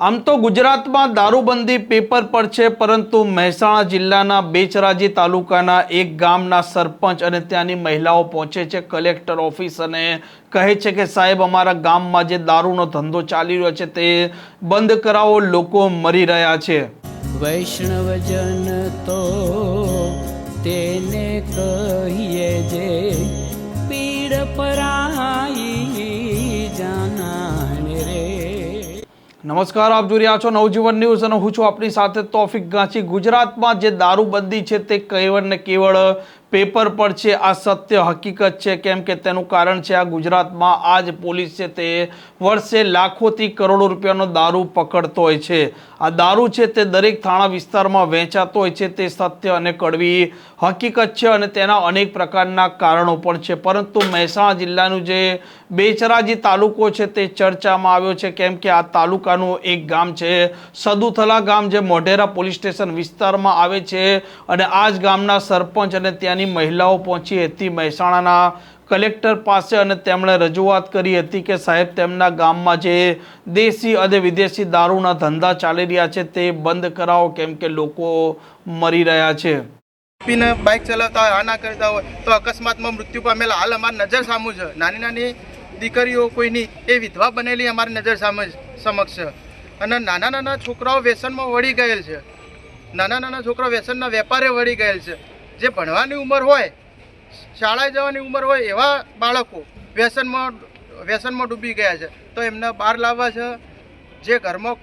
આમ તો ગુજરાતમાં દારૂબંધી પેપર પર છે, પરંતુ મહેસાણા જિલ્લાના બેચરાજી તાલુકાના એક ગામના સરપંચ અને ત્યાંની મહિલાઓ પહોંચે છે, કલેક્ટર ઓફિસ અને કહે છે કે, સાહેબ, અમારા ગામમાં જે દારૂનો ધંધો ચાલી રહ્યો છે, તે બંધ કરાવો, લોકો મરી રહ્યા છે. વૈષ્ણવજન તો તેને કહીએ જે, પીડ પરાઈ નમસ્કાર, આપ જોઈ રહ્યા છો નવજીવન ન્યૂઝ અને હું છું આપની સાથે તોફિક ગાંચી. ગુજરાતમાં જે દારૂબંધી છે તે કેવળ ને કેવળ પેપર પર છે, આ સત્ય હકીકત છે, કેમ કે તેનું કારણ છે, આ ગુજરાતમાં આ જ પોલીસ છે તે વર્ષે લાખોથી કરોડો રૂપિયાનો દારૂ પકડતો હોય છે. આ દારૂ છે તે દરેક થાણા વિસ્તારમાં વેચાતો હોય છે, તે સત્ય અને કડવી હકીકત છે અને તેના અનેક પ્રકારના કારણો પણ છે. પરંતુ મહેસાણા જિલ્લાનું જે બેચરાજી તાલુકો છે તે ચર્ચામાં આવ્યો છે, કેમ કે આ તાલુકાનું એક ગામ છે, સદુથલા ગામ જે મોઢેરા પોલીસ સ્ટેશન વિસ્તારમાં આવે છે અને આ જ ગામના સરપંચ અને ત્યાંની મહિલાઓ પહોંચી હતી. મહેસાણાના કલેક્ટર પાસે અને તેમણે રજૂઆત કરી હતી કે સાહેબ, તેમના ગામમાં જે દેશી અને વિદેશી દારૂના ધંધા ચાલી રહ્યા છે તે બંધ કરાવો, કેમ કે લોકો મરી રહ્યા છે. પીને બાઇક ચલાવતા હોય, આના કરતા હોય, તો અકસ્માતમાં મૃત્યુ પામેલા. હાલ અમારી નજર સામું છે. નાની નાની દીકરીઓ કોઈની એ વિધવા બનેલી અમારી નજર સામે સમક્ષ છે. અને નાના નાના છોકરાઓ વ્યસનમાં વળી ગયેલ છે. નાના નાના છોકરાઓ વ્યસનના વેપારે વળી ગયેલ છે. જે ભણવાની ઉંમર હોય શાળાએ જવાની ઉંમર હોય એવા બાળકો વ્યસનમાં વ્યસનમાં ડૂબી ગયા છે. તો એમને બહાર લાવવા છે. જે ઘરમાં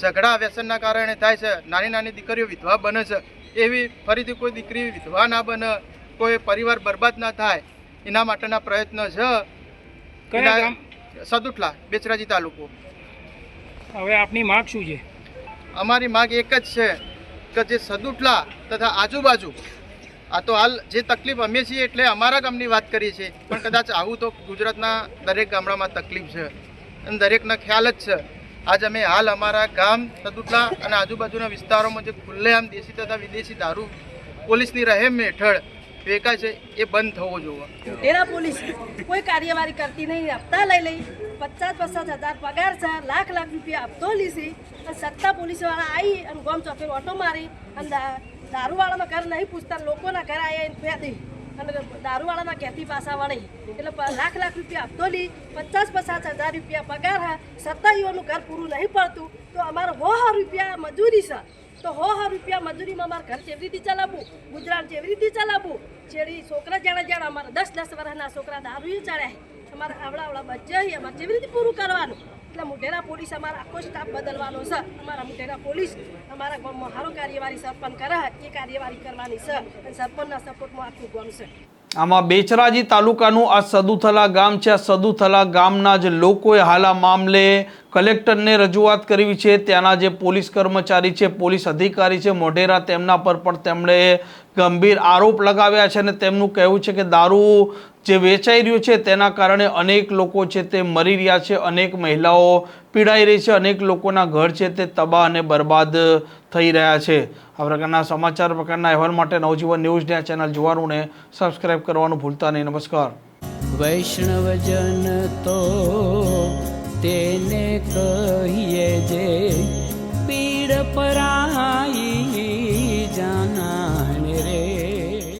ઝઘડા વ્યસનના કારણે થાય છે નાની નાની દીકરીઓ વિધવા બને છે એવી ફરીથી કોઈ દીકરી વિધવા ના બને કોઈ પરિવાર બરબાદ ના થાય એના માટેના પ્રયત્ન છે. સદુટલા બેચરાજી તાલુકો. હવે આપની માગ શું છે? અમારી માગ એક જ છે કે જે સદુટલા તથા આજુબાજુ આ તો હાલ જે તકલીફ અમે છીએ એટલે અમારા ગામની વાત કરીએ છીએ. પણ કદાચ આવું તો ગુજરાતના દરેક ગામડામાં તકલીફ છે. અને દરેકના ખ્યાલ જ છે. આજ અમે હાલ અમારા ગામ સદુટલા અને આજુબાજુના વિસ્તારોમાં જે ખુલ્લેઆમ દેશી તથા વિદેશી દારૂ પોલીસની રહેમ હેઠળ વેચાય છે, એ બંધ થવો જોઈએ તેના પોલીસ કોઈ કાર્યવાહી કરતી નહીં. હપ્તા લઈ લઈ. પચાસ પચાસ હજાર પગાર છે. લાખ લાખ રૂપિયા હપ્તો લીધી. અને સત્તા પોલીસવાળા આવી અને ગોમ ચોકે ઓટો મારી અને દારૂવાળાના ઘર નહીં પૂછતા, લોકોના ઘર આવ્યા ફેંદે અને દારૂવાળાના ઘેરથી પાસા વળી. એટલે લાખ લાખ રૂપિયા આપતો લી પચાસ પચાસ હજાર રૂપિયા પગાર હા. સત્તાવીઓનું ઘર પૂરું નહીં પડતું. તો અમારે હો હો રૂપિયા મજૂરી છે. તો હો હો રૂપિયા મજૂરીમાં અમારે ઘર કેવી રીતે ચલાવવું? ગુજરાત કેવી રીતે ચલાવવું? છેડી છોકરા જાણે જાણે અમારા દસ દસ વર્ષના છોકરા દારૂ ચડ્યા અમારા આવડા આવડા બચ્ચા અમારે કેવી રીતે પૂરું કરવાનું? એટલે મોઢેરા પોલીસ અમારા આખો સ્ટાફ બદલવાનો છે. અમારા મોઢેરા પોલીસ અમારા ગામમાં સારો કાર્યવાહી સરપંચ કરે એ કાર્યવાહી કરવાની છે અને સરપંચના સપોર્ટમાં આખું ગામ છે. આમાં બેચરાજી તાલુકાનું આ સદુથલા ગામ છે. આ સદુથલા ગામના જ લોકોએ હાલ આ મામલે કલેક્ટરને રજૂઆત કરવી છે. ત્યાંના જે પોલીસ કર્મચારી છે, પોલીસ અધિકારી છે, મોઢેરા તેમના પર પણ તેમણે ગંભીર આરોપ લગાવ્યા છે અને તેમનું કહેવું છે કે દારૂ જે વેચાઈ રહ્યું છે તેના કારણે અનેક લોકો છે તે મરી રહ્યા છે, અનેક મહિલાઓ પીડાઈ રહી છે, અનેક લોકોના ઘર છે તે તબાહ અને બરબાદ થઈ રહ્યા છે. આ પ્રકારના સમાચાર પ્રકારના અહેવાલ માટે નવજીવન ન્યૂઝ ને ચેનલ જોવાનું ને સબસ્ક્રાઇબ કરવાનું ભૂલતા નહીં. નમસ્કાર. વૈષ્ણવજન તો તેને કહીએ જે પીડ પરાઈ